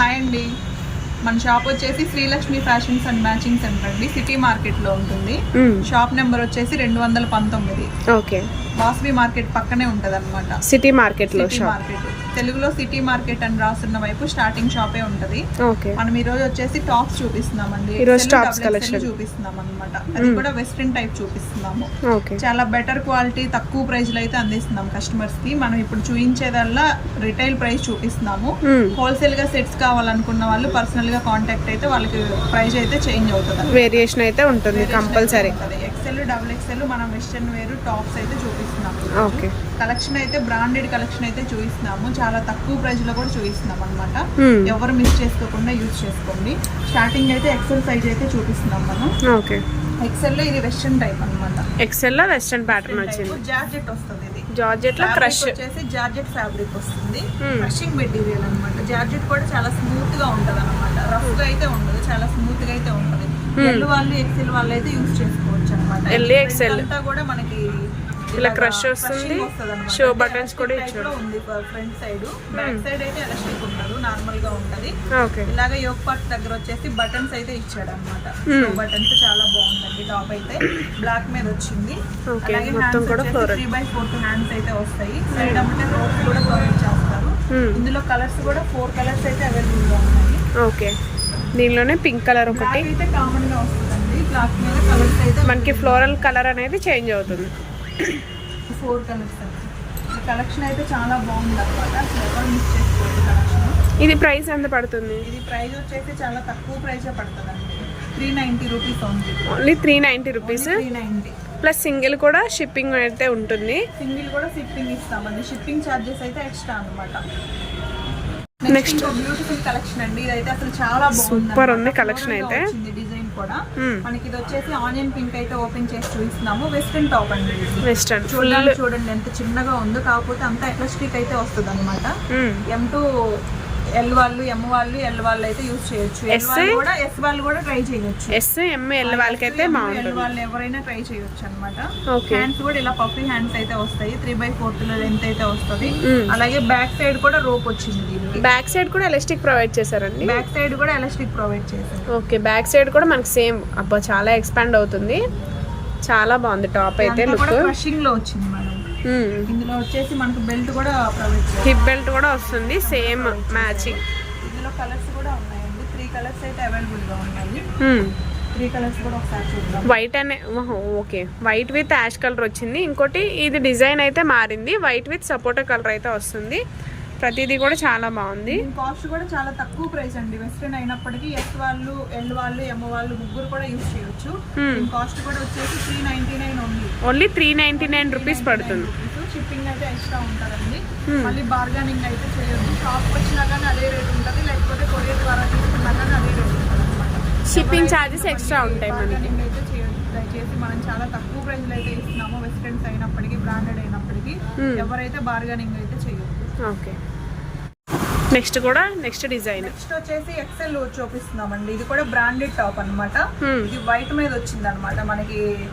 Hi అండి. మన shop వచ్చేసి Srilakshmi fashions and matching centre అండి. సిటీ మార్కెట్లో ఉంటుంది. షాప్ నెంబర్ వచ్చేసి రెండు వందల పంతొమ్మిది. ఓకే. వాసవి మార్కెట్ పక్కనే ఉంటది అనమాట సిటీ మార్కెట్లో సిటీ షాప్ మార్కెట్ తెలుగులో సిటీ మార్కెట్ అని రాస్తున్న వైపు స్టార్టింగ్ షాపే ఉంటది. మనం ఈ రోజు వచ్చేసి టాప్స్ చూపిస్తున్నామండి. XL collection. చూపిస్తున్నాం అనమాట అది కూడా వెస్ట్రన్ టైప్ చూపిస్తున్నాము. చాలా బెటర్ క్వాలిటీ తక్కువ ప్రైస్లో అయితే అందిస్తున్నాం కస్టమర్స్కి. మనం ఇప్పుడు చూపించేదల్లా రిటైల్ ప్రైస్ చూపిస్తున్నాము. హోల్సేల్గా సెట్స్ కావాలనుకున్న వాళ్ళు పర్సనల్గా కాంటాక్ట్ అయితే వాళ్ళకి ప్రైస్ అయితే చేంజ్ అవుతుంది వేరియేషన్ అయితే ఉంటుంది కంపల్సరీ ఎక్సెల్ డబుల్ ఎక్సెల్ మనం వెస్టర్న్ వేరు టాప్స్ అయితే చూపిస్తున్నాము ఓకే. కలెక్షన్ అయితే బ్రాండెడ్ కలెక్షన్ అయితే చూపిస్తున్నాము. చాలా తక్కువ ప్రైస్లో కూడా చూపిస్తున్నాం అనమాట Hmm. ఎవరు మిస్ చేసుకోకుండా యూజ్ చేసుకోండి. స్టార్టింగ్ అయితే ఎక్సెల్ సైజ్ అయితే చూపిస్తున్నాం మనం. ఓకే ఎక్సెల్లో ఇది వెస్టర్న్ టైప్ అనమాట ఎక్సెల్లో వెస్టర్న్ ప్యాటర్న్ వచ్చింది. జార్జెట్ వస్తుంది ఇది. జార్జెట్లో Fabric క్రష్ వచ్చేసి జార్జెట్ ఫ్యాబ్రిక్ వస్తుంది. Hmm. క్రషింగ్ మెటీరియల్ అన్నమాట. జార్జెట్ కూడా చాలా స్మూత్గా ఉంటది అనమాట రఫ్గా అయితే ఉండదు. చాలా స్మూత్గా అయితే ఉంటది. ఎల్ వాళ్ళు ఎక్సెల్ వాళ్ళు అయితే యూజ్ చేసుకోవచ్చు అనమాట L, XL. అంతా కూడా మనకి ఇలా crush వస్తుంది. Show buttons కూడా ఇచ్చాడు. Hmm. ఉంది ఫ్రంట్ సైడ్ బ్యాక్ సైడ్ అయితే ఎలాస్టిక్ ఉండదు నార్మల్గా ఉంటది. ఇలాగ యోగ్ పార్ట్ దగ్గర వచ్చేసి బటన్స్ అయితే ఇచ్చాడు అనమాట Hmm. బటన్స్ చాలా బాగుందండి. టాప్ అయితే బ్లాక్ మీద వచ్చింది. త్రీ బై ఫోర్త్ హ్యాండ్స్ అయితే వస్తాయి. సైడ్ అమ్మటే రోడ్స్ కూడా ప్రొవైడ్ చేస్తారు. Hmm. ఇందులో కలర్స్ కూడా ఫోర్ కలర్స్ అయితే అవైలబుల్గా ఉన్నాయి. ఓకే దీనిలోనే పింక్ కలర్ ఒకటి. అయితే కామన్గా అయితే మనకి ఫ్లోరల్ కలర్ అనేది చేంజ్ అవుతుంది. ఫోర్ కలర్స్ కలెక్షన్ అయితే చాలా బాగుంది అనమాట అసలు ఎవరు మిస్ చేసుకోవచ్చు కలెక్షన్ ఇది ప్రైస్ ఎంత పడుతుంది? ఇది ప్రైస్ వచ్చేసి చాలా తక్కువ ప్రైసే పడుతుందండి. త్రీ నైంటీ రూపీస్ ఉంది only three ninety rupees three ninety plus single కూడా షిప్పింగ్ అయితే ఉంటుంది. సింగిల్ కూడా షిప్పింగ్ ఇస్తామండి. షిప్పింగ్ ఛార్జెస్ అయితే ఎక్స్ట్రా అనమాట. నెక్స్ట్ బ్యూటిఫుల్ కలెక్షన్ అండి. ఇదైతే అసలు చాలా బాగుంది Super ఉంది collection అయితే. కూడా. Hmm. మనకి ఇది వచ్చేసి ఆనియన్ పింక్ అయితే ఓపెన్ చేసి చూపిస్తున్నాము. వెస్ట్రన్ టాప్ అండి. వెస్టర్న్ ఫుల్ చూడండి ఎంత చిన్నగా ఉందో. కాకపోతే అంతా ఎక్లస్టిక్ అయితే వస్తుంది అనమాట ఎం టు ఎల్ వాళ్ళు ఎం వాళ్ళు ఎల్ వాళ్ళు అయితే యూజ్ చేయొచ్చు. ఎల్? వాళ్ళు కూడా ఎస్ వాళ్ళు కూడా ట్రై చేయొచ్చు. ఎస్ ఎంఎల్ వాళ్ళకైతే ఎల్ వాళ్ళు ఎవరైనా ట్రై చేయొచ్చు అనమాట హ్యాండ్స్ కూడా ఇలా పఫీ హ్యాండ్స్ అయితే వస్తాయి. త్రీ బై ఫోర్త్లో లెంత్ అయితే వస్తుంది. Mm. అలాగే బ్యాక్ సైడ్ కూడా రోప్ వచ్చింది దీనికి. బ్యాక్ సైడ్ కూడా ఎలాస్టిక్ ప్రొవైడ్ చేశారండి? బ్యాక్ సైడ్ కూడా ఎలాస్టిక్ ప్రొవైడ్ చేశారు. ఓకే బ్యాక్ సైడ్ కూడా మనకి సేమ్ అబ్బా చాలా ఎక్స్పాండ్ అవుతుంది. చాలా బాగుంది టాప్ అయితే లుక్ క్రషింగ్లో వచ్చింది ఇందులో వచ్చేసి మనకు బెల్ట్ కూడా హిప్ బెల్ట్ కూడా వస్తుంది సేమ్ మ్యాచింగ్ ఇందులో కలర్స్ కూడా ఉన్నాయండి. త్రీ కలర్స్ అయితే అవైలబుల్గా ఉన్నాయి త్రీ కలర్స్ కూడా ఒకసారి చూద్దాం. వైట్ అనే okay white with ash colour వచ్చింది. ఇంకోటి ఇది డిజైన్ అయితే మారింది. వైట్ విత్ సపోటా కలర్ అయితే వస్తుంది. ప్రతిదీ కూడా చాలా బాగుంది. కాస్ట్ కూడా చాలా తక్కువ ప్రైస్ అండి. వెస్ట్రన్ అయినప్పటికీ ఎస్ వాళ్ళు ఎల్ వాళ్ళు ఎమ్ వాళ్ళు ముగ్గురు కూడా యూజ్ చేయొచ్చు. Hmm. కాస్ట్ కూడా వచ్చేసి త్రీ నైన్టీ నైన్ ఉంది only three ninety nine rupees పడుతుంది షిప్పింగ్ అయితే ఎక్స్ట్రా ఉంటుందండి. Hmm. మళ్ళీ బార్గెనింగ్ అయితే చేయొద్దు. షాప్ వచ్చినా కానీ అదే రేట్ ఉంటుంది. లేకపోతే కొరియర్ ద్వారా తీసుకున్నా కానీ అదే రేట్ ఉంటుంది షిప్పింగ్ ఛార్జెస్ ఎక్స్ట్రా ఉంటాయి మనకి. దయచేసి మనం చాలా తక్కువ ప్రైస్లో అయితే ఇస్తున్నాము. వెస్ట్రన్స్ అయినప్పటికీ బ్రాండెడ్ అయినప్పటికీ. Hmm. ఎవరైతే బార్గెనింగ్ అయితే ఓకే. నెక్స్ట్ కూడా నెక్స్ట్ డిజైన్. నెక్స్ట్ వచ్చేసి ఎక్సెల్ చూపిస్తున్నామండి. ఇది కూడా బ్రాండెడ్ టాప్ అన్నమాట. Hmm. ఇది వైట్ మీద వచ్చింది అనమాట మనకి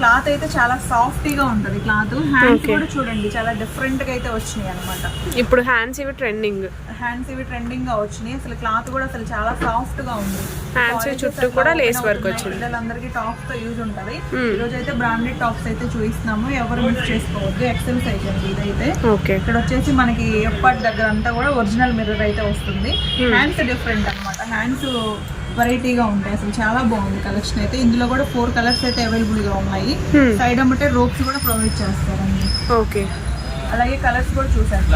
క్లాత్ అయితే చాలా సాఫ్ట్గా ఉంటది క్లాత్. హ్యాండ్స్. కూడా చూడండి చాలా డిఫరెంట్గా అయితే వచ్చినాయి అనమాట ఇప్పుడు హ్యాండ్స్ ఇవి ట్రెండింగ్ హ్యాండ్స్ ఇవి ట్రెండింగ్గా వచ్చినాయి. అసలు క్లాత్ కూడా అసలు చాలా సాఫ్ట్గా ఉంది Quality చుట్టూ కూడా work అవుతున్నాయి. వచ్చింది. పిల్లలందరికీ టాప్స్తో యూజ్ ఉంటది. Hmm. ఈ రోజు అయితే బ్రాండెడ్ టాప్స్ అయితే చూపిస్తున్నాము. ఎవరు మిస్ చేసుకోవద్దు. ఎక్సెల్ సైజ్ అండి ఇదైతే. ఇక్కడ వచ్చేసి మనకి ఎప్పటి దగ్గర అంతా కూడా ఒరిజినల్ మిర్రర్ అయితే వస్తుంది. హ్యాండ్స్ డిఫరెంట్ అన్నమాట. హ్యాండ్స్ వెరైటీగా ఉంటాయి. అసలు చాలా బాగుంది కలెక్షన్ అయితే. ఇందులో కూడా ఫోర్ కలర్స్ అయితే అవైలబుల్గా ఉన్నాయి. Hmm. సైడ్ అమ్మటే రోప్స్ కూడా ప్రొవైడ్ చేస్తారండి. ఓకే అలాగే కలర్స్ కూడా చూసారు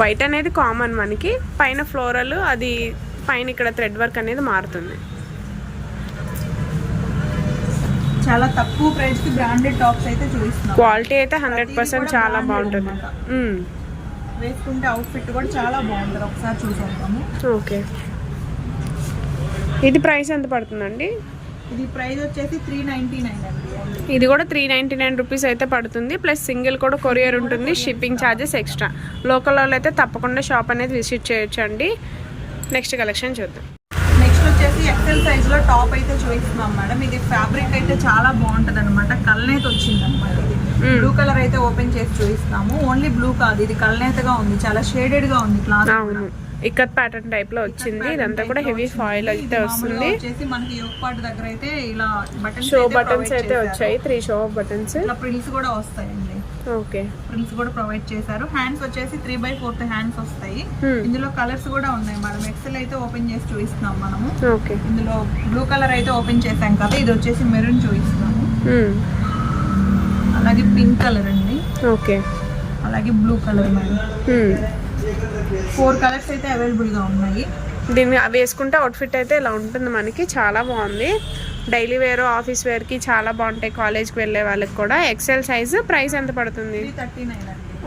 వైట్ అనేది కామన్ మనకి. పైన ఫ్లోరల్ అది పైన ఇక్కడ థ్రెడ్ వర్క్ అనేది మారుతుంది. చాలా తక్కువ ప్రైస్కి బ్రాండెడ్ టాప్స్ అయితే చూపిస్తున్నాం. క్వాలిటీ అయితే హండ్రెడ్ పర్సెంట్ చాలా బాగుంటుంది. మ్మ్. వేసుకుంటే అవుట్ఫిట్ కూడా చాలా బాగుంటుంది. ఒకసారి చూసేద్దాము. ఓకే ఇది ప్రైస్ ఎంత పడుతుందండి? ఇది ప్రైస్ వచ్చేసి త్రీ నైన్టీ నైన్ అండి. ఇది కూడా త్రీ నైంటీ నైన్ రూపీస్ అయితే పడుతుంది. ప్లస్ సింగిల్ కూడా కొరియర్ ఉంటుంది షిప్పింగ్ ఛార్జెస్ ఎక్స్ట్రా. లోకల్ వాళ్ళు అయితే తప్పకుండా షాప్ అనేది విజిట్ చేయొచ్చు అండి నెక్స్ట్ కలెక్షన్ చూద్దాం. నెక్స్ట్ వచ్చేసి ఎక్సెల్ సైజ్లో టాప్ అయితే చూపిస్తున్నాం మేడం. ఇది ఫ్యాబ్రిక్ అయితే చాలా బాగుంటది అనమాట కల్నేత వచ్చింది అనమాట ఇది. బ్లూ కలర్ అయితే ఓపెన్ చేసి చూపిస్తాము. ఓన్లీ బ్లూ కాదు ఇది కల్నేతగా ఉంది చాలా షేడెడ్గా ఉంది క్లాత్ ఇక్కత్ ప్యాటర్న్ టైప్లో వచ్చింది. ఇదంతా కూడా హెవీ ఫాయిల్ అయితే వస్తుంది. వచ్చేసి మనకి యోగ్ పార్ట్ దగ్గర అయితే ఇలా బటన్స్ షో బటన్స్ అయితే వచ్చాయి. త్రీ షో బటన్స్ ప్రిల్స్ కూడా వస్తాయండి. ఓకే ప్రిల్స్ కూడా ప్రొవైడ్ చేశారు. హ్యాండ్స్ వచ్చేసి త్రీ బై ఫోర్త్ హ్యాండ్స్ వస్తాయి. Hmm. ఇందులో కలర్స్ కూడా ఉన్నాయి మేడం ఎక్సెల్ అయితే ఓపెన్ చేసి చూపిస్తున్నాం మనము. ఓకే ఇందులో బ్లూ కలర్ అయితే ఓపెన్ చేసాం కదా ఇది వచ్చేసి మెరూన్ చూపిస్తున్నాము. అలాగే పింక్ కలర్ అండి. ఓకే అలాగే blue colour madam four colours అయితే అవైలబుల్గా ఉన్నాయి. దీన్ని వేసుకుంటే అవుట్ఫిట్ అయితే ఇలా ఉంటుంది మనకి? చాలా బాగుంది. డైలీ వేర్ ఆఫీస్ వేర్కి చాలా బాగుంటాయి. కాలేజ్కి వెళ్ళే వాళ్ళకి కూడా. ఎక్సెల్ సైజు ప్రైస్ ఎంత పడుతుంది?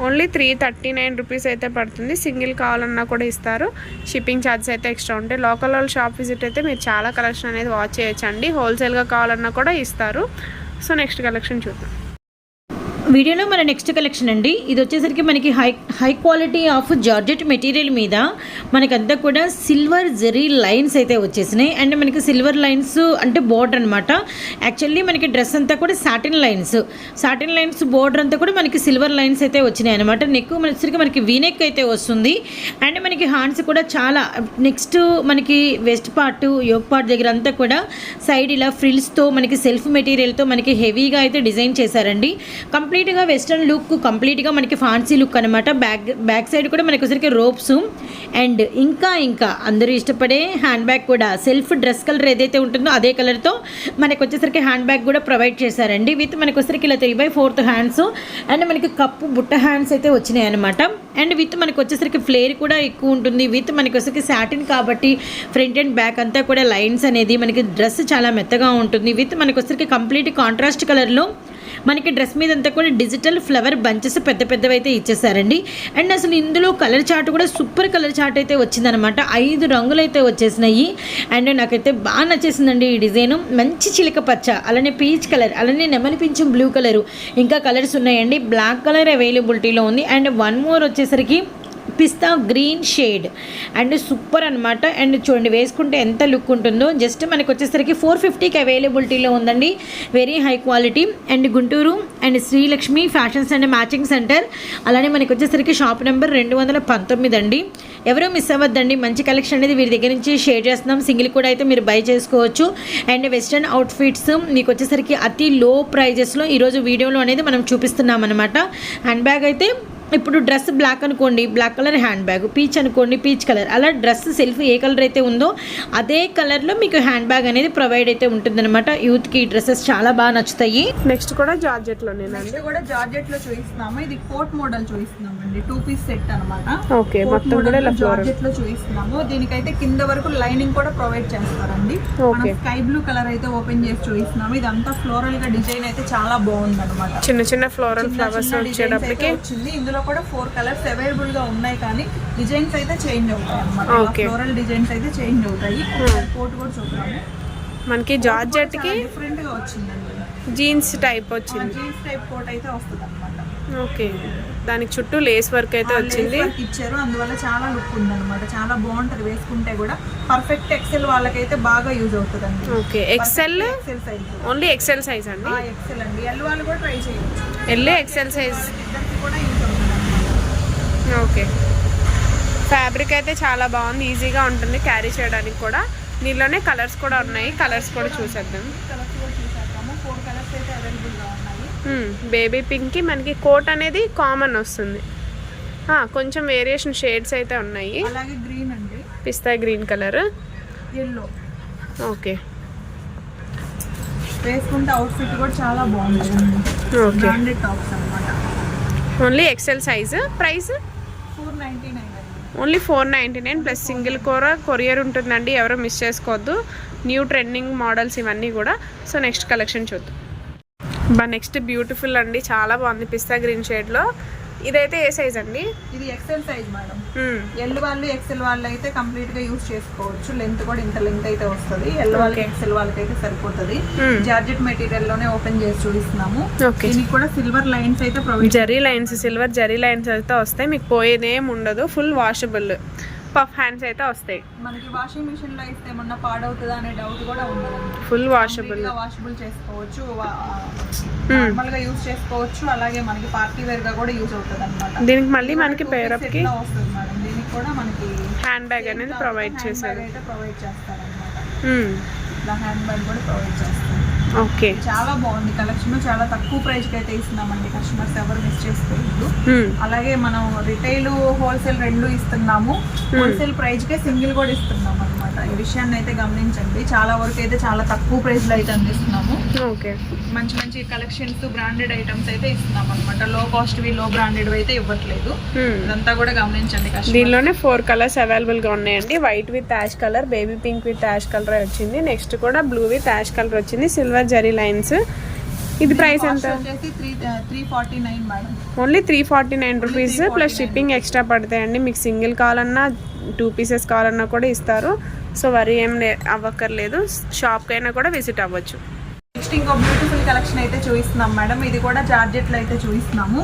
Only three thirty nine rupees అయితే పడుతుంది. సింగిల్ కావాలన్నా కూడా ఇస్తారు. షిప్పింగ్ ఛార్జెస్ అయితే ఎక్స్ట్రా ఉంటాయి. లోకల్ వాళ్ళ షాప్ విజిట్ అయితే మీరు చాలా కలెక్షన్ అనేది వాచ్ చేయొచ్చు అండి హోల్సేల్గా కావాలన్నా కూడా ఇస్తారు. సో నెక్స్ట్ కలెక్షన్ చూద్దాం. వీడియోలో మన నెక్స్ట్ కలెక్షన్ అండి. ఇది వచ్చేసరికి మనకి high high quality of georgette material మీద మనకంతా కూడా సిల్వర్ జెరీ లైన్స్ అయితే వచ్చేసినాయి. అండ్ మనకి సిల్వర్ లైన్స్ అంటే బోర్డర్ అనమాట యాక్చువల్లీ మనకి డ్రెస్ అంతా కూడా satin lines satin lines border అంతా కూడా మనకి సిల్వర్ లైన్స్ అయితే వచ్చినాయి అనమాట నెక్ వచ్చేసరికి మనకి వీనెక్ అయితే వస్తుంది. అండ్ మనకి హ్యాండ్స్ కూడా చాలా నెక్స్ట్ మనకి వెస్ట్ పార్ట్ యోగ్ పార్ట్ దగ్గర అంతా కూడా సైడ్ ఇలా ఫ్రిల్స్తో మనకి సెల్ఫ్ మెటీరియల్తో మనకి హెవీగా అయితే డిజైన్ చేశారండి. కంప్లీట్గా వెస్ట్రన్ లుక్ కంప్లీట్గా మనకి ఫాన్సీ లుక్ అనమాట బ్యాక్ బ్యాక్ సైడ్ కూడా మనకి వచ్చరికి రోప్స్ అండ్ ఇంకా ఇంకా అందరూ ఇష్టపడే హ్యాండ్ బ్యాగ్ కూడా. సెల్ఫ్ డ్రెస్ కలర్ ఏదైతే ఉంటుందో అదే కలర్తో మనకి వచ్చేసరికి హ్యాండ్ బ్యాగ్ కూడా ప్రొవైడ్ చేశారండి. విత్ మనకు వచ్చేసరికి ఇలా three by fourth hands and మనకి కప్పు బుట్ట హ్యాండ్స్ అయితే వచ్చినాయి అనమాట అండ్ విత్ మనకు వచ్చేసరికి ఫ్లేర్ కూడా ఎక్కువ ఉంటుంది. విత్ మనకి వచ్చేసరికి సాటిన్ కాబట్టి ఫ్రంట్ అండ్ బ్యాక్ అంతా కూడా లైన్స్ అనేది మనకి డ్రెస్ చాలా మెత్తగా ఉంటుంది. విత్ మనకి వచ్చేసరికి కంప్లీట్ కాంట్రాస్ట్ కలర్లో మనకి డ్రెస్ మీద అంతా కూడా డిజిటల్ ఫ్లవర్ బంచెస్ పెద్ద పెద్దవి అయితే ఇచ్చేసారండి. అండ్ అసలు ఇందులో కలర్ చార్ట్ కూడా సూపర్ కలర్ చార్ట్ అయితే వచ్చిందనమాట. ఐదు రంగులు అయితే వచ్చేసినాయి. అండ్ నాకైతే బాగా నచ్చేసిందండి ఈ డిజైన్. మంచి చిలక పచ్చ అలానే పీచ్ కలర్ అలానే నెమలిపించం బ్లూ కలర్. ఇంకా కలర్స్ ఉన్నాయండి. బ్లాక్ కలర్ అవైలబిలిటీలో ఉంది. అండ్ వన్ మోర్ వచ్చేసరికి pista green shade. And super అనమాట అండ్ చూడండి వేసుకుంటే ఎంత లుక్ ఉంటుందో. జస్ట్ మనకు వచ్చేసరికి ఫోర్ ఫిఫ్టీకి అవైలబిలిటీలో ఉందండి. Very high quality and Guntur and Srilakshmi fashions and matching centre. అలానే మనకు వచ్చేసరికి షాప్ నెంబర్ రెండు వందల పంతొమ్మిది అండి. ఎవరూ మిస్ అవ్వద్దండి. మంచి కలెక్షన్ అనేది వీరి దగ్గర నుంచి షేర్ చేస్తున్నాం. సింగిల్ కూడా అయితే మీరు బై చేసుకోవచ్చు. అండ్ వెస్ట్రన్ అవుట్ఫిట్స్ మీకు వచ్చేసరికి అతి లో ప్రైజెస్లో ఈరోజు వీడియోలో అనేది మనం చూపిస్తున్నాం అనమాట హ్యాండ్ బ్యాగ్ అయితే ఇప్పుడు డ్రెస్ బ్లాక్ అనుకోండి black colour hand bag peach అనుకోండి పీచ్ కలర్. అలా డ్రెస్ సెల్ఫ్ ఏ కలర్ అయితే ఉందో అదే కలర్లో మీకు హ్యాండ్ బ్యాగ్ అనేది ప్రొవైడ్ అయితే ఉంటుందన్నమాట. యూత్కి డ్రెస్సెస్ చాలా బాగా నచ్చుతాయి. నెక్స్ట్ కూడా జార్జెట్లోనేనండి నెక్స్ట్ కూడా జార్జెట్లో చూపిస్తున్నాము. ఇది కోట్ మోడల్ చూపిస్తున్నాం అండి టూ పీస్ సెట్ అనమాట ఓకే మొత్తం కూడా ఇలా ఫ్లోరల్ జార్జెట్లో చూపిస్తున్నాము. దీనికైతే కింద వరకు లైనింగ్ కూడా ప్రొవైడ్ చేస్తారండి. స్కై బ్లూ కలర్ అయితే ఓపెన్ చేసి చూపిస్తున్నాము. ఇదంతా ఫ్లోరల్గా డిజైన్ అయితే చాలా బాగుంది అనమాట చిన్న చిన్న ఫ్లోరల్ ఫ్లవర్స్ వచ్చేటప్పటికి వచ్చింది. ఇందులో కూడా ఫోర్ కలర్స్ అవైలబుల్గా ఉన్నాయి కానీ డిజైన్స్ అయితే చేంజ్ అవుతాయి Okay. ఫ్లోరల్ డిజైన్స్ అయితే చేంజ్ అవుతాయి. కోట్ కూడా చూద్దాము. మనకి జార్జెట్కి డిఫరెంట్గా వచ్చిందండి. జీన్స్ టైప్ వచ్చింది. జీన్స్ టైప్ కోట్ అయితే వస్తుంది అనమాట ఓకే. దానికి చుట్టూ లేస్ వర్క్ అయితే వచ్చింది. ఇచ్చారు. అందువల్ల చాలా లుక్ ఉంది అనమాట చాలా బాగుంటది వేసుకుంటే కూడా. పర్ఫెక్ట్ ఎక్సెల్ వాళ్ళకైతే బాగా యూజ్ అవుతుంది అండి okay XL XL size only XL size అండి? ఎక్సెల్ అండి. ఎల్ వాళ్ళు కూడా ట్రై చేయొచ్చు. వెళ్ళి ఎక్సెల్ సైజ్ కూడా యూజ్ అవుతుంది. ఓకే. ఫ్యాబ్రిక్ అయితే చాలా బాగుంది. ఈజీగా ఉంటుంది. క్యారీ చేయడానికి కూడా. దీనిలోనే కలర్స్ కూడా ఉన్నాయి. కలర్స్ కూడా చూసేద్దాం. బేబీ పింక్కి మనకి కోట్ అనేది కామన్ వస్తుంది. ఆ, కొంచెం వేరియేషన్ షేడ్స్ అయితే ఉన్నాయి. అలాగే గ్రీన్ అండి. Pista green colour yellow okay వేసుకుంటే అవుట్ ఫిట్ కూడా చాలా బాగుంటుంది. Okay only XL size price four ninety nine అండి only four ninety nine plus single కూర కొరియర్ ఉంటుందండి ఎవరు మిస్ చేసుకోవద్దు. న్యూ ట్రెండింగ్ మోడల్స్ ఇవన్నీ కూడా. సో నెక్స్ట్ కలెక్షన్ చూద్దాం. బా నెక్స్ట్ బ్యూటిఫుల్ అండి చాలా బాగుంది పిస్తా గ్రీన్ షేడ్లో. ఇదైతే ఏ సైజ్ అండి? ఇది ఎక్సెల్ సైజ్ మేడం. ఎల్ వాళ్ళు ఎక్సెల్ వాళ్ళు అయితే కంప్లీట్గా యూస్ చేసుకోవచ్చు. లెంత్ కూడా ఇంత లెంత్ అయితే వస్తుంది. ఎల్ వాళ్ళకి ఎక్సెల్ వాళ్ళకి అయితే సరిపోతుంది. జార్జెట్ మెటీరియల్లోనే ఓపెన్ చేసి చూపిస్తున్నాము. దీనికి కూడా సిల్వర్ లైన్స్ అయితే provide zari lines silver zari lines అయితే వస్తాయి. మీకు పోయేదేం ఉండదు. ఫుల్ వాషబుల్ పఫ్ హ్యాండ్స్ అయితే వస్తాయి. మనకి వాషింగ్ మిషన్లో ఇస్తే ఏమన్నా పాడవుతుందా అనే డౌట్ కూడా ఉండదు. ఫుల్ వాషబుల్ వాషబుల్ చేసుకోవచ్చు నార్మల్గా యూజ్ చేసుకోవచ్చు అలాగే మనకి పార్టీ వేర్గా కూడా యూజ్ అవుతుంది అనమాట దీనికి మళ్ళీ మనకి పేరప్కి వస్తుంది మేడం దీనికి కూడా మనకి హ్యాండ్ బ్యాగ్ అనేది ప్రొవైడ్ చేశారు. ప్రొవైడ్ చేస్తారనమాట మ్మ్. ఇలా హ్యాండ్ బ్యాగ్ కూడా ప్రొవైడ్ చేస్తారు. ఓకే. చాలా బాగుంది. కలెక్షన్ చాలా తక్కువ ప్రైస్కి అయితే ఇస్తున్నామండి. కస్టమర్స్ ఎవరు మిస్ చేసుకోవద్దు. మ్మ్. అలాగే మనం రిటైల్ హోల్సేల్ రెండు ఇస్తున్నాము. హోల్సేల్ ప్రైస్ కే సింగిల్ కూడా ఇస్తున్నాం అనమాట ఈ విషయాన్ని అయితే గమనించండి. చాలా వరకు అయితే చాలా తక్కువ ప్రైస్లో అయితే అందిస్తున్నాము. ఓకే. మంచి మంచి కలెక్షన్స్ బ్రాండెడ్ ఐటమ్స్ అయితే ఇస్తున్నాం అనమాట లో కాస్ట్ వి లో బ్రాండెడ్ అయితే ఇవ్వట్లేదు. మ్మ్. ఇదంతా కూడా గమనించండి దీనిలోనే ఫోర్ కలర్స్ అవైలబుల్గా ఉన్నాయండి. White with ash colour baby pink with ash colour వచ్చింది. నెక్స్ట్ కూడా బ్లూ విత్ యాష్ కలర్ వచ్చింది. సిల్వర్ జరీ లైన్స్ ఇది ప్రైస్ ఎంత? Only three forty nine rupees plus shipping extra పడతాయండి. మీకు సింగిల్ కావాలన్నా టూ పీసెస్ కావాలన్నా కూడా ఇస్తారు. సో వరి ఏం లే అవ్వక్కర్లేదు. షాప్కి అయినా కూడా విజిట్ అవ్వచ్చు. నెక్స్ట్ ఇంకో బ్యూటిఫుల్ కలెక్షన్ అయితే చూపిస్తున్నాం మేడం. ఇది కూడా జార్జెట్లో అయితే చూపిస్తున్నాము.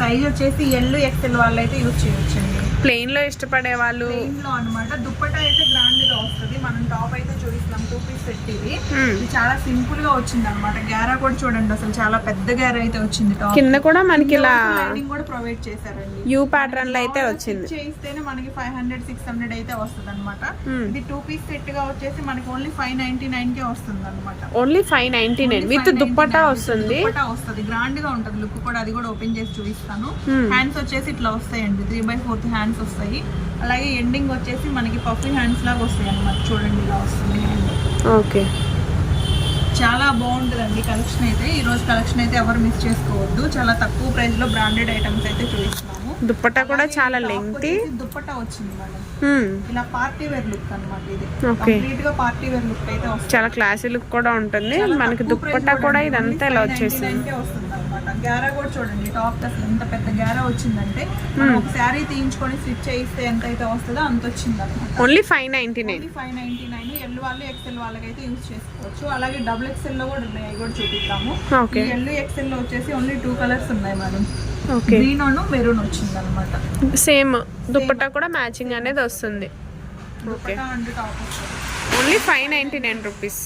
సైజ్ వచ్చేసి ఎల్ ఎక్సెల్ వాళ్ళు అయితే యూజ్ చేయొచ్చండి. ప్లెయిన్లో ఇష్టపడే వాళ్ళు ప్లెయిన్లో అనమాట దుప్పటా అయితే గ్రాండ్గా వస్తుంది. మనం టాప్ అయితే చూపిస్తున్నాం. టూ పీస్ సెట్ ఇది. ఇది చాలా సింపుల్గా వచ్చింది అనమాట గ్యారా కూడా చూడండి అసలు చాలా పెద్ద గ్యారా అయితే వచ్చింది కింద కూడా మనకి ఇలా లైనింగ్ కూడా ప్రొవైడ్ చేశారండి. యూ ప్యాటర్న్లో అయితే వచ్చింది. చేయిస్తేనే మనకి ఫైవ్ హండ్రెడ్ సిక్స్ హండ్రెడ్ అయితే వస్తుంది అనమాట. ఇది టూ పీస్ సెట్గా వచ్చేసి మనకి ఓన్లీ ఫైవ్ నైన్టీ నైన్ కే వస్తుంది అనమాట only five ninety nine with dupatta వస్తుంది. దుప్పటా వస్తుంది. గ్రాండ్గా ఉంటది లుక్ కూడా అది కూడా ఓపెన్ చేసి చూపిస్తాను. హ్యాండ్స్ వచ్చేసి ఇట్లా వస్తాయండి. త్రీ బై ఫోర్త్ హ్యాండ్స్ వస్తాయి. అలాగే ఎండింగ్ వచ్చేసి మనకి పఫీ హ్యాండ్స్ లాగా వస్తాయి అన్నమాట చూడండి ఇలా వస్తుంది. ఓకే. చాలా బాగుంటుందండి కలెక్షన్ అయితే. ఈ రోజు కలెక్షన్ అయితే ఎవరు మిస్ చేసుకోవద్దు. చాలా తక్కువ ప్రైస్లో బ్రాండెడ్ ఐటమ్స్ అయితే చూపిస్తున్నాము. దుప్పటా కూడా చాలా లెంగ్తీ దుప్పటా వచ్చింది మేడం. ఇలా పార్టీ వేర్ లుక్ అన్నమాట ఇది. కంప్లీట్గా పార్టీ వేర్ లుక్ అయితే చాలా క్లాసీ లుక్ కూడా ఉంటుంది. మనకి దుప్పటా కూడా ఇదంతా ఇలా వచ్చేసింది. అనమాట గ్యారా కూడా చూడండి టాప్ అసలు ఎంత పెద్ద గ్యారా వచ్చిందంటే మనం ఒక శారీ తీయించుకొని స్టిచ్ చేయిస్తే ఎంత అయితే వస్తుందో అంత వచ్చింది అనమాట only five ninety nine five ninety nine L వాళ్ళు ఎక్సెల్ వాళ్ళకైతే యూజ్ చేసుకోవచ్చు. అలాగే డబుల్ ఎక్సెల్లో కూడా ఉన్నాయి అవి కూడా చూపిస్తాము ఓకే ఎల్ ఎక్సెల్లో వచ్చేసి ఓన్లీ టూ కలర్స్ ఉన్నాయి మేడం ఓకే గ్రీన్ మెరూన్ వచ్చింది అనమాట సేమ్ దుప్పటా కూడా మ్యాచింగ్ అనేది వస్తుంది. Okay only five ninety nine rupees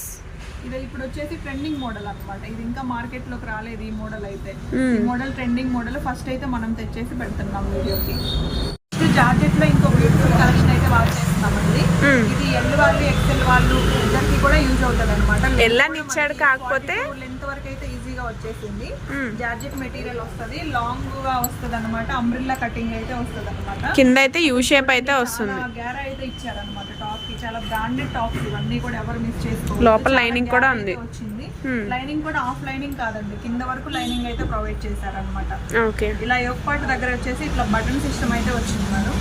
ఇది ఇప్పుడు వచ్చేసి ట్రెండింగ్ మోడల్ అన్నమాట. ఇది ఇంకా మార్కెట్లోకి రాలేదు ఈ మోడల్ అయితే. Hmm. ఈ మోడల్ ట్రెండింగ్ మోడల్ ఫస్ట్ అయితే మనం తెచ్చేసి పెడుతున్నాం వీడియోకి. జార్జెట్లో ఇంకో బ్యూటిఫుల్ కలెక్షన్ అయితే వాచ్ చేస్తున్నామండి. Hmm. ఇది ఎల్ వాళ్ళు ఎక్సెల్ వాళ్ళు ఇద్దరికి కూడా యూజ్ అవుతుంది అనమాట ఇచ్చాడు కాకపోతే లెంత్ వరకు అయితే ఈజీగా వచ్చేసింది. Hmm. జార్జెట్ మెటీరియల్ వస్తుంది లాంగ్గా వస్తుంది అనమాట అంబ్రిల్లా కటింగ్ అయితే వస్తుంది అనమాట కింద అయితే యూ షేప్ అయితే వస్తుంది. గ్యారా అయితే ఇచ్చారనమాట చాలా బ్రాండెడ్ టాప్స్ ఇవన్నీ కూడా ఎవరు మిస్ చేసుకోవచ్చు లోపల gap కూడా ఉంది. వచ్చింది. Hmm. లైనింగ్ కూడా ఆఫ్ లైనింగ్ కాదండి. కింద వరకు లైనింగ్ అయితే ప్రొవైడ్ చేశారనమాట ఓకే. ఇలా పార్ట్ దగ్గర వచ్చేసి ఇట్లా బటన్ సిస్టమ్ అయితే వచ్చింది మేడం.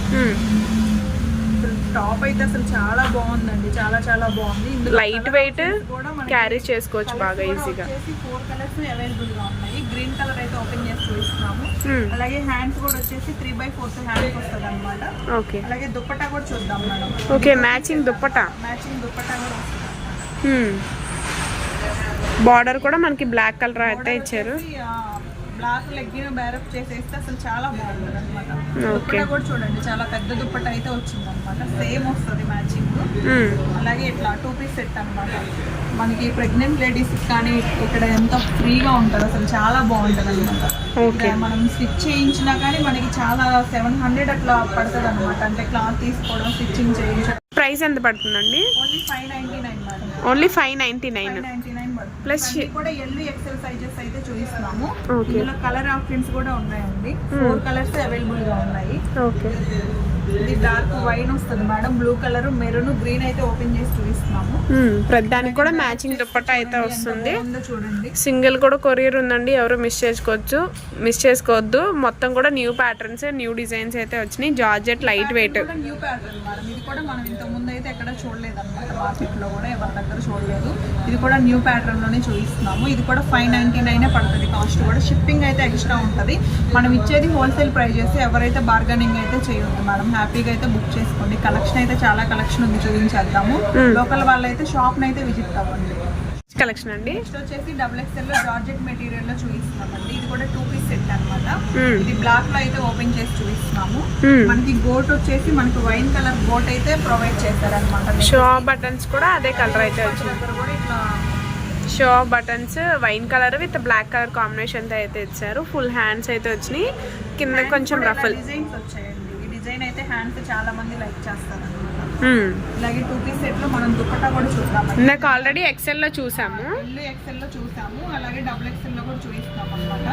టాప్ అయితే అసలు చాలా బాగుందండి. చాలా చాలా బాగుంది. లైట్ వెయిట్ కూడా క్యారీ చేసుకోవచ్చు బాగా ఈజీగా ఫోర్ కలర్స్ అవైలబుల్గా ఉన్నాయి. గ్రీన్ కలర్ అయితే ఓపెన్ చేసి చూపిస్తున్నాము. అలాగే హ్యాండ్స్ కూడా వచ్చేసి త్రీ బై ఫోర్త్ హ్యాండ్స్ వస్తుంది అనమాట ఓకే అలాగే దుప్పట్టా కూడా చూద్దాం madam. Okay matching dupatta? Matching dupatta కూడా వస్తుంది బార్డర్ కూడా మనకి బ్లాక్ కలర్ అయితే ఇచ్చారు. బ్లాక్ లెగ్గిన్ బ్యారప్ చేసేస్తే అసలు చాలా బాగుంటుంది అనమాట. దుప్పట్టా కూడా చూడండి చాలా పెద్ద దుప్పట్టా అయితే వచ్చింది అనమాట సేమ్ వస్తుంది మ్యాచింగ్. అలాగే ఇట్లా టూ పీస్ సెట్ అన్నమాట. మనకి ప్రెగ్నెంట్ లేడీస్ కానీ ఇక్కడ ఎంత ఫ్రీగా ఉంటుంది అసలు చాలా బాగుంటుంది అనమాట. మనం స్టిచ్ చేయించినా కానీ మనకి చాలా సెవెన్ హండ్రెడ్ అట్లా పడుతుంది అనమాట అంటే క్లాత్ తీసుకోవడం స్టిచ్చింగ్ చేయించడం. ప్రైస్ ఎంత పడుతుందండి? Only five ninety nine only five ninety nine. Five ninety nine ఇవన్నీ కూడా ఎల్లు ఎక్సెల్ సైజెస్ అయితే చూపిస్తున్నాము. ఇందులో కలర్ ఆప్షన్స్ కూడా ఉన్నాయండి. ఫోర్ కలర్స్ అవైలబుల్గా ఉన్నాయి. ఓకే ఇది డార్క్ వైన్ వస్తుంది madam. Blue colour maroon green అయితే ఓపెన్ చేసి చూపిస్తున్నాము. ప్రతిదానికి కూడా మ్యాచింగ్ దుప్పటా అయితే వస్తుంది. చూడండి. సింగిల్ కూడా కొరియర్ ఉందండి ఎవరు మిస్ చేసుకోవచ్చు మిస్ చేసుకోవద్దు. మొత్తం కూడా న్యూ ప్యాటర్న్స్ న్యూ డిజైన్స్ అయితే వచ్చినాయి. Georgette light weight. New pattern madam. ఇది కూడా మనం ఇంత ముందు అయితే ఎక్కడ చూడలేదు అనమాట మార్కెట్లో కూడా ఎవరి దగ్గర చూడలేదు. ఇది కూడా న్యూ ప్యాటర్న్లోనే చూపిస్తున్నాము. ఇది కూడా ఫైవ్ నైన్టీ నైన్ పడుతుంది. కాస్ట్ కూడా షిప్పింగ్ అయితే ఎక్స్ట్రా ఉంటుంది. మనం ఇచ్చేది హోల్సేల్ ప్రైస్ చేసి ఎవరైతే బార్గెనింగ్ అయితే చేయొద్దు మేడం. హ్యాపీగా అయితే బుక్ చేసుకోండి. కలెక్షన్ అయితే చాలా కలెక్షన్ ఉంది చూపించేద్దాము లోకల్ వాళ్ళైతే షాప్ అయితే విజిట్ అవ్వండి. కలెక్షన్ అండి? నెక్స్ట్ వచ్చేసి డబుల్ ఎక్స్ఎల్లో జార్జెట్ మెటీరియల్లో చూపిస్తున్నామండి. ఇది కూడా టూ పీస్ సెట్ అన్నమాట. Hmm. ఇది బ్లాక్లో అయితే ఓపెన్ చేసి చూపిస్తున్నాము. మనకి గోట్ వచ్చేసి మనకి వైన్ కలర్ గోట్ అయితే ప్రొవైడ్ చేశారనమాట షో బటన్స్ కూడా అదే కలర్ అయితే వచ్చింది. దగ్గర కూడా ఇట్లా show buttons wine colour with black colour కాంబినేషన్తో అయితే ఇచ్చారు. ఫుల్ హ్యాండ్స్ అయితే వచ్చినాయి. కింద కొంచెం రఫల్ డిజైన్స్ వచ్చాయండి. ఈ డిజైన్ అయితే హ్యాండ్స్ చాలా మంది లైక్ చేస్తారు. ఇలాగే టూ పీస్ సెట్లో మనం దుపట్టా కూడా చూద్దామండి ఇందాక ఆల్రెడీ ఎక్సెల్లో చూసాము. ఎక్సెల్లో చూసాము అలాగే డబుల్ ఎక్సెల్లో కూడా చూపిస్తాం. అనమాట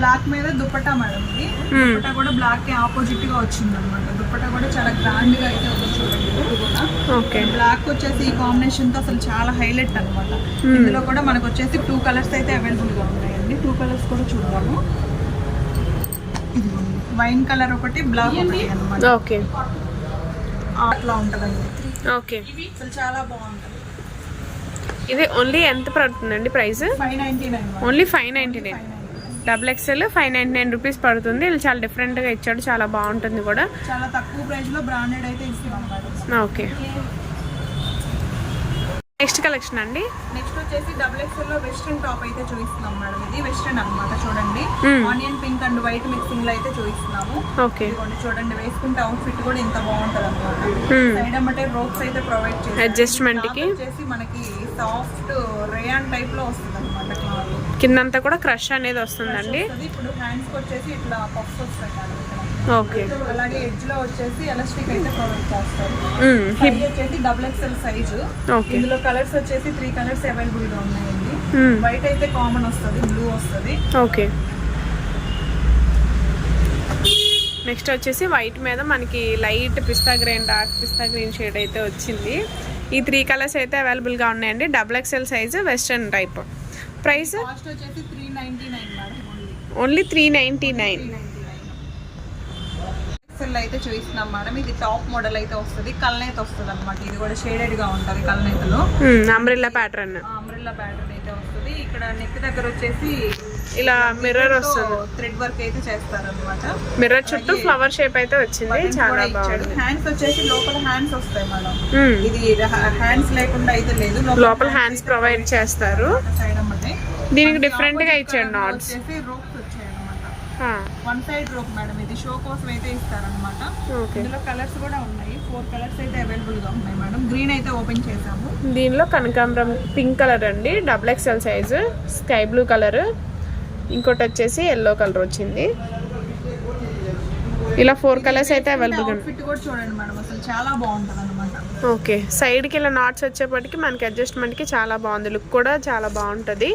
బ్లాక్ మీద దుపట్టా మేడం ఇది. దుపట్టా కూడా బ్లాక్కి ఆపోజిట్గా వచ్చింది అనమాట దుపట్టా కూడా చాలా గ్రాండ్గా అయితే ఉంది చూడండి. ఇది బ్లాక్ వచ్చేసి ఈ కాంబినేషన్తో అసలు చాలా హైలైట్ అనమాట. ఇందులో కూడా మనకు వచ్చేసి టూ కలర్స్ అయితే అవైలబుల్గా ఉన్నాయండి. టూ కలర్స్ కూడా చూద్దాము. ఇదిగోండి వైన్ కలర్ ఒకటి బ్లాక్ ఒకటి అనమాట ఓకే. అట్లా ఉంటదండి ఓకే. అసలు చాలా బాగుంటుంది ఇది ఓన్లీ ఎంత పడుతుందండి price? Five ninety nine only five ninety nine. Double XL five ninety nine rupees పడుతుంది. ఇది చాలా డిఫరెంట్గా ఇచ్చాడు. చాలా బాగుంటుంది కూడా. చాలా తక్కువ ప్రైస్లో బ్రాండెడ్ అయితే ఇస్తున్నాం ఓకే. నెక్స్ట్ కలెక్షన్ అండి? నెక్స్ట్ వచ్చేసి డబుల్ ఎక్స్ఎల్లో వెస్ట్రన్ టాప్ అయితే చూపిస్తున్నాం మేడం. ఇది వెస్ట్రన్ అన్నమాట చూడండి. ఆనియన్ పింక్ అండ్ వైట్ మిక్సింగ్లో అయితే చూపిస్తున్నాము. ఓకే. చూడండి వేసుకుంటే అవుట్ ఫిట్ కూడా ఇంత బాగుంటది అనమాట Hmm. సైడ్ అమ్మటే రోప్స్ అయితే ప్రొవైడ్ చేసి Adjustment కి. వచ్చేసి మనకి సాఫ్ట్ రేయాన్ టైప్లో వస్తుంది అనమాట క్లాత్ కిందంతా కూడా క్రష్ అనేది వస్తుందండి. ఇప్పుడు హ్యాండ్స్ వచ్చేసి ఇట్లా పఫ్స్ వస్తాయి. ఓకే. అలాగే ఎడ్జ్లో వచ్చేసి ఎలాస్టిక్ అయితే ప్రొవైడ్ చేస్తారు. హిప్ వచ్చేసి డబుల్ ఎక్స్ఎల్ సైజు ఇందులో కలర్స్ వచ్చేసి త్రీ కలర్స్ అవైలబుల్గా ఉన్నాయండి. వైట్ అయితే కామన్ వస్తుంది బ్లూ వస్తుంది. ఓకే. నెక్స్ట్ వచ్చేసి వైట్ మీద మనకి లైట్ పిస్తా గ్రీన్ డార్క్ పిస్తా గ్రీన్ షేడ్ అయితే వచ్చింది. ఈ త్రీ కలర్స్ అయితే అవైలబుల్గా ఉన్నాయండి. Double XL size western type price only three ninety nine XL అయితే చూపిస్తున్నాం మేడం. ఇది టాప్ మోడల్ అయితే వస్తుంది. కల్నేత వస్తుంది అనమాట ఇది కూడా షేడెడ్గా ఉంటది కల్నేతలో అంబ్రిల్లా ప్యాటర్న్ అంబ్రెల్లా ప్యాటర్న్ అయితే వస్తుంది. ఇక్కడ నెక్ దగ్గర వచ్చేసి ఇలా మిర్రర్ వస్తుంది. థ్రెడ్ వర్క్ అయితే చేస్తారు అనమాట మిర్రర్ చుట్టూ ఫ్లవర్ షేప్ అయితే వచ్చింది. చాలా బాగుంది. హ్యాండ్స్ వచ్చేసి లోపల హ్యాండ్స్ వస్తాయి మేడం. ఇది హ్యాండ్స్ లేకుండా అయితే లేదు. లోపల హ్యాండ్స్ ప్రొవైడ్ చేస్తారు. దీనికి డిఫరెంట్గా ఇచ్చాడు నాట్స్ అనమాట వన్ సైడ్ రోప్ మేడం ఇది షో కోసం అయితే ఇస్తారనమాట ఇందులో కలర్స్ కూడా ఉన్నాయి. ఫోర్ కలర్స్ అయితే అవైలబుల్గా ఉన్నాయి మేడం. గ్రీన్ అయితే ఓపెన్ చేసాము దీనిలో కనకాంబరం పింక్ కలర్ అండి. Double XL size. Sky blue colour. ఇంకోటి వచ్చేసి ఎల్లో కలర్ వచ్చింది. ఇలా ఫోర్ కలర్స్ అయితే అవైలబుల్గా ఉన్నాయి ఫిట్ కూడా చూడండి మేడం. అసలు చాలా బాగుంటది. ఓకే. సైడ్కి ఇలా నాట్స్ వచ్చేప్పటికి మనకి అడ్జస్ట్మెంట్కి చాలా బాగుంది. లుక్ కూడా చాలా బాగుంటుంది.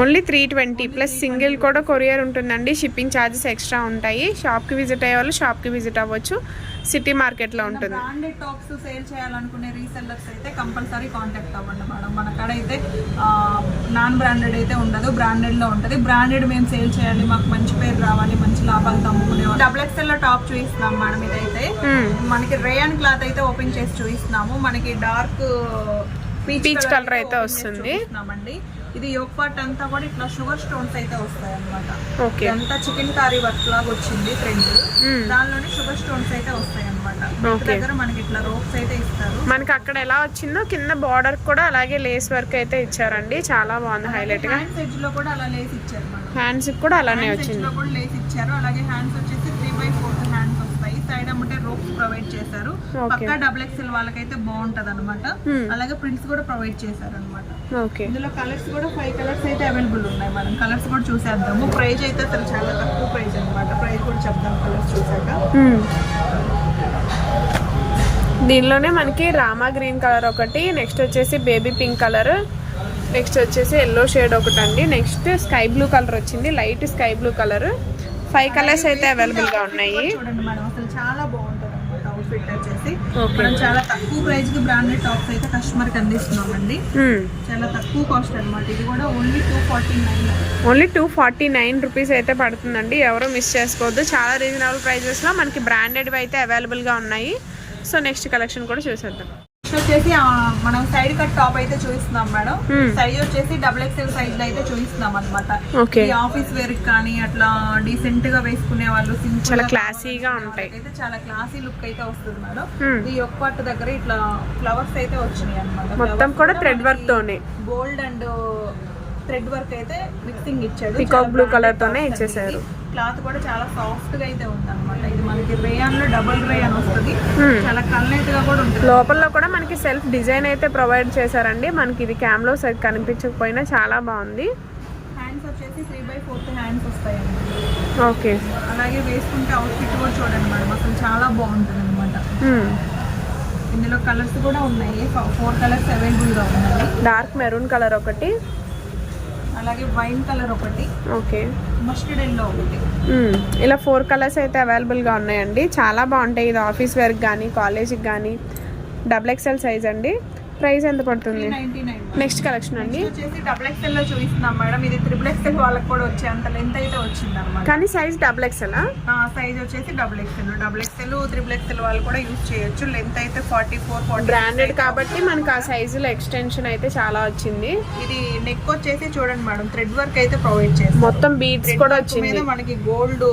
Only three twenty plus single కూడా కొరియర్ ఉంటుందండి. షిప్పింగ్ ఛార్జెస్ ఎక్స్ట్రా ఉంటాయి. షాప్కి విజిట్ అయ్యే వాళ్ళు షాప్కి విజిట్ అవ్వచ్చు. సిటీ మార్కెట్లో ఉంటుంది. బ్రాండెడ్ టాప్స్ సేల్ చేయాలనుకునే రీసెల్లర్స్ అయితే కంపల్సరీ కాంటాక్ట్ అవ్వండి మేడం. మన కాడ అయితే నాన్ బ్రాండెడ్ అయితే ఉండదు. బ్రాండెడ్లో ఉంటుంది. బ్రాండెడ్ మేము సేల్ చేయాలి మాకు మంచి పేరు రావాలి మంచి లాభాలు అమ్ముకునే డబుల్ ఎక్స్ఎల్లో టాప్ చూపిస్తున్నాం మేడం ఇదైతే. మనకి రేయన్ క్లాత్ అయితే ఓపెన్ చేసి చూపిస్తున్నాము. మనకి డార్క్ Peach colour అయితే వస్తుంది. ఇది యోగ్ పార్ట్ అంతా కూడా ఇట్లా షుగర్ స్టోన్స్ అయితే వస్తాయి అనమాట ఇదంతా చికెన్ కర్రీ వర్క్ లాగా వచ్చింది ఫ్రంట్ Hmm. దానిలోనే షుగర్ స్టోన్స్ అయితే వస్తాయి అనమాట. దగ్గర మనకి ఇట్లా రోప్స్ అయితే ఇస్తారు. మనకి అక్కడ ఎలా వచ్చిందో కింద బార్డర్ కూడా అలాగే లేస్ వర్క్ అయితే ఇచ్చారండి. చాలా బాగుంది హైలైట్గా. హ్యాండ్స్ ఎడ్జ్లో కూడా అలా లేస్ ఇచ్చారు హ్యాండ్స్ కూడా అలానే వచ్చింది. లో కూడా లేస్ ఇచ్చారు. అలాగే హ్యాండ్స్ వచ్చేసి త్రీ బై ఫోర్త్ హ్యాండ్స్ వస్తాయి. సైడ్ అమ్మటే రోప్స్ ప్రొవైడ్ చేశారు. పక్కా డబుల్ ఎక్స్ఎల్ వాళ్ళకైతే బాగుంటది అనమాట. అలాగే ప్రింట్స్ కూడా ప్రొవైడ్ చేశారు అనమాట ఇందులో కలర్స్ కూడా ఫైవ్ కలర్స్ అయితే అవైలబుల్ ఉన్నాయి మనం. కలర్స్ కూడా చూసేద్దాము. ప్రైస్ అయితే అసలు చాలా తక్కువ ప్రైస్ అనమాట ప్రైస్ కూడా చెప్దాం కలర్స్ చూసాక. దీనిలోనే మనకి రామా గ్రీన్ కలర్ ఒకటి నెక్స్ట్ వచ్చేసి బేబీ పింక్ కలర్ నెక్స్ట్ వచ్చేసి ఎల్లో షేడ్ ఒకటి అండి నెక్స్ట్ స్కై బ్లూ కలర్ వచ్చింది light sky blue colour. Five colours అయితే అవైలబుల్గా ఉన్నాయి. చూడండి మేడం. అసలు చాలా బాగుంటుంది అనమాట అవుట్ఫిట్ వచ్చేసి Okay. మనం చాలా తక్కువ ప్రైస్కి బ్రాండెడ్ టాప్స్ అయితే కస్టమర్కి అందిస్తున్నామండి. మ్మ్. చాలా తక్కువ కాస్ట్ అన్నమాట. ఇది కూడా only two forty nine only two forty nine rupees అయితే పడుతుందండి. ఎవరు మిస్ చేసుకోవద్దు. చాలా రీజనబుల్ ప్రైజెస్లో మనకి బ్రాండెడ్వి అయితే అవైలబుల్గా ఉన్నాయి. సో నెక్స్ట్ కలెక్షన్ కూడా చూసేద్దాం. నెక్స్ట్ వచ్చేసి మనం సైడ్ కట్ టాప్ అయితే చూపిస్తున్నాం మేడం Hmm. సైజ్ వచ్చేసి డబుల్ ఎక్స్ఎల్ సైజ్లో అయితే చూపిస్తున్నాం అనమాట. ఈ ఆఫీస్ వేర్ కానీ అట్లా డీసెంట్గా వేసుకునే వాళ్ళు సింపుల్ చాలా క్లాసీగా ఉంటాయి. అయితే చాలా క్లాసీ లుక్ అయితే వస్తుంది మేడం Hmm. ఈ ఒక్క పట్టు దగ్గర ఇట్లా ఫ్లవర్స్ అయితే వచ్చినాయి అనమాట మొత్తం కూడా thread work తోనే. గోల్డ్ అండ్ థ్రెడ్ వర్క్ అయితే మిక్సింగ్ ఇచ్చాడు Peacock blue colour తోనే ఇచ్చేసారు. క్లాత్ కూడా చాలా సాఫ్ట్గా అయితే ఉంది అనమాట ఇది మనకి రేయాన్లో డబుల్ రేయాన్ వస్తుంది. చాలా కల్నెట్గా కూడా ఉంటుంది. లోపల కూడా మనకి సెల్ఫ్ డిజైన్ అయితే ప్రొవైడ్ చేశారండి. మనకి ఇది క్యామ్లో సరి కనిపించకపోయినా చాలా బాగుంది. హ్యాండ్స్ వచ్చేసి త్రీ బై ఫోర్త్ హ్యాండ్స్ వస్తాయండి. ఓకే. అలాగే వేసుకుంటే అవుట్ఫిట్ కూడా చూడండి మేడం. అసలు చాలా బాగుంటుంది అనమాట. ఇందులో కలర్స్ కూడా ఉన్నాయి. ఫోర్ కలర్స్ అవైలబుల్గా ఉన్నాయి. డార్క్ మెరూన్ కలర్ ఒకటి. అలాగే వైన్ కలర్ ఒకటి ఓకే. మస్టర్డ్ ఎల్లో ఒకటి. ఇలా ఫోర్ కలర్స్ అయితే అవైలబుల్గా ఉన్నాయండి. చాలా బాగుంటాయి ఇది ఆఫీస్ వేర్కి కానీ కాలేజీకి కానీ డబుల్ ఎక్స్ఎల్ సైజ్ అండి. ప్రైస్ ఎంత పడుతుంది? నైన్. నెక్స్ట్ కలెక్షన్ అండి. వచ్చేసి డబుల్ ఎక్స్ఎల్లో చూపిస్తున్నాం మేడం. ఇది త్రిబుల్ ఎక్స్ఎల్ వాళ్ళకి కూడా వచ్చే అంత లెంత్ అయితే వచ్చింది అనమాట కానీ సైజ్ డబుల్ ఎక్స్ఎల్ సైజ్ వచ్చేసి double XL double XL triple XL వాళ్ళు కూడా యూజ్ చేయొచ్చు. లెంత్ అయితే ఫార్టీ ఫోర్ ఫార్టీ బ్రాండెడ్ కాబట్టి మనకి ఆ సైజులో ఎక్స్టెన్షన్ అయితే చాలా వచ్చింది. ఇది నెక్ వచ్చేసి చూడండి మేడం. థ్రెడ్ వర్క్ అయితే ప్రొవైడ్ చేస్తాం మొత్తం బీడ్స్ కూడా వచ్చింది. మనకి గోల్డ్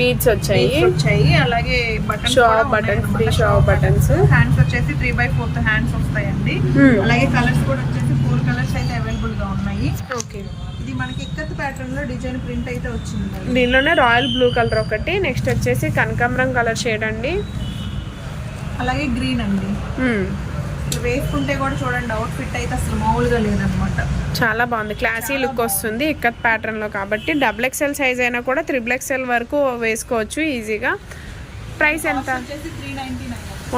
బీడ్స్ వచ్చాయి. వచ్చాయి. అలాగే buttons Shaw buttons, three shaw buttons. Hands వచ్చేసి త్రీ బై ఫోర్త్ హ్యాండ్స్ వస్తాయండి. Hmm. అలాగే కలర్స్ కూడా వచ్చేసి ఫోర్ కలర్స్ అయితే అవైలబుల్గా ఉన్నాయి. ఓకే. ఇది మనకి ఇక్కత్ ప్యాటర్న్లో డిజైన్ ప్రింట్ అయితే వచ్చింది. దీనిలోనే రాయల్ బ్లూ కలర్ ఒకటి నెక్స్ట్ వచ్చేసి కనకాంబరం కలర్ షేడ్ అండి. అలాగే గ్రీన్ అండి. వేసుకుంటే కూడా చూడండి అవుట్ ఫిట్ అయితే అసలు మామూలుగా లేదనమాట చాలా బాగుంది. క్లాసీ లుక్ వస్తుంది ఇక్కత్ ప్యాటర్న్లో కాబట్టి. డబుల్ ఎక్స్ఎల్ సైజ్ అయినా కూడా త్రిబుల్ ఎక్స్ఎల్ వరకు వేసుకోవచ్చు ఈజీగా ప్రైస్ ఎంత? Three ninety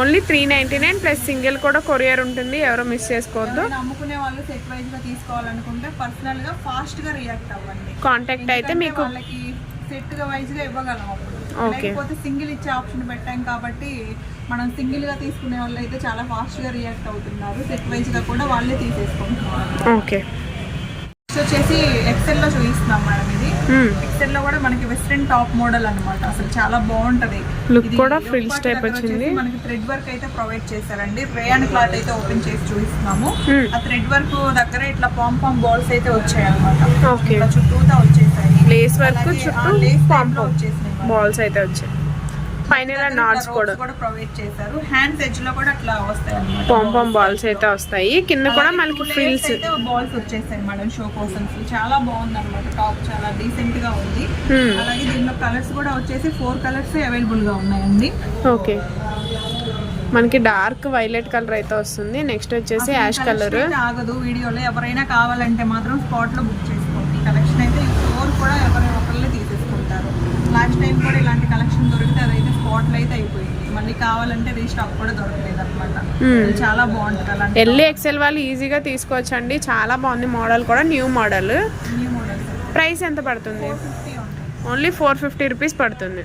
only three ninety nine plus single కూడా కొరియర్ ఉంటుంది ఎవరు మిస్ చేసుకోవద్దు. అమ్ముకునే వాళ్ళు సెట్ వైజ్గా తీసుకోవాలనుకుంటే పర్సనల్గా ఫాస్ట్గా రియాక్ట్ అవ్వండి. కాంటాక్ట్ అయితే మీకు వాళ్ళకి సెట్గా వైజ్గా ఇవ్వగలం. లేకపోతే సింగిల్ ఇచ్చే ఆప్షన్ పెట్టాం కాబట్టి మనం సింగిల్గా తీసుకునే వాళ్ళు అయితే చాలా ఫాస్ట్గా రియాక్ట్ అవుతున్నారు. సెట్ వైజ్గా కూడా వాళ్ళే తీసేసుకుంటున్నారు. ఓకే వచ్చేసి ఎక్సెల్లో చూపిస్తున్నాం మేడం ఇది. ఎక్సెల్లో కూడా మనకి వెస్ట్రన్ టాప్ మోడల్ అన్నమాట. అసలు చాలా బాగుంటది. ఇది కూడా type దగ్గర వచ్చింది. మనకి థ్రెడ్ వర్క్ అయితే ప్రొవైడ్ చేశారండి. రేయన్ క్లాత్ అయితే ఓపెన్ చేసి చూపిస్తున్నాము. Hmm. ఆ థ్రెడ్ వర్క్ దగ్గర ఇట్లా పామ్ పామ్ బాల్స్ అయితే వచ్చాయి అనమాట చుట్టూతా వచ్చేసాయి. లేస్ వర్క్ చుట్టూ పామ్ మనకి. బాల్స్ అయితే వచ్చాయి. పైన నాట్స్ కూడా. ప్రొవైడ్ చేశారు. హ్యాండ్స్ ఎడ్జ్లో కూడా అట్లా వస్తాయి పామ్ బాల్స్ అయితే వస్తాయి. కింద కూడా మనకి ఫ్రిల్స్ అయితే బాల్స్ వచ్చేసాయి మేడం షో కోసన్స్ చాలా బాగుంది అనమాట టాప్ చాలా డీసెంట్గా ఉంది. Hmm. అలాగే దీనిలో కలర్స్ కూడా వచ్చేసి ఫోర్ కలర్స్ అవైలబుల్గా ఉన్నాయండి. ఓకే మనకి డార్క్ వైలెట్ కలర్ అయితే వస్తుంది. నెక్స్ట్ వచ్చేసి యాష్ కలర్ ఆగదు. వీడియోలో ఎవరైనా కావాలంటే మాత్రం స్పాట్లో బుక్ చేసుకోండి. కలెక్షన్ అయితే ఈ ఫ్లోర్ కూడా ఎవరైనా లాస్ట్ టైం కూడా ఇలాంటి కలెక్షన్ దొరికితే అదైతే స్పాట్లో అయితే అయిపోయింది. మళ్ళీ కావాలంటే రీస్టాక్ కూడా దొరకలేదు అనమాట. చాలా బాగుంటుంది అలాంటి ఎల్లి ఎక్సెల్ వాళ్ళు ఈజీగా తీసుకోవచ్చండి. చాలా బాగుంది మోడల్ కూడా న్యూ మోడల్. న్యూ ప్రైస్ ఎంత పడుతుంది? ఓన్లీ ఫోర్ ఫిఫ్టీ రూపీస్ పడుతుంది.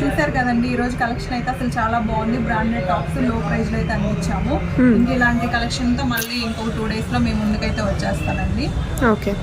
చూసారు కదండి ఈ రోజు కలెక్షన్ అయితే అసలు చాలా బాగుంది. బ్రాండెడ్ టాప్స్లో ప్రైస్లో అయితే అందించాము. ఇంక ఇలాంటి కలెక్షన్తో మళ్ళీ ఇంకో టూ డేస్లో మేము ముందుకైతే వచ్చేస్తానండి. ఓకే.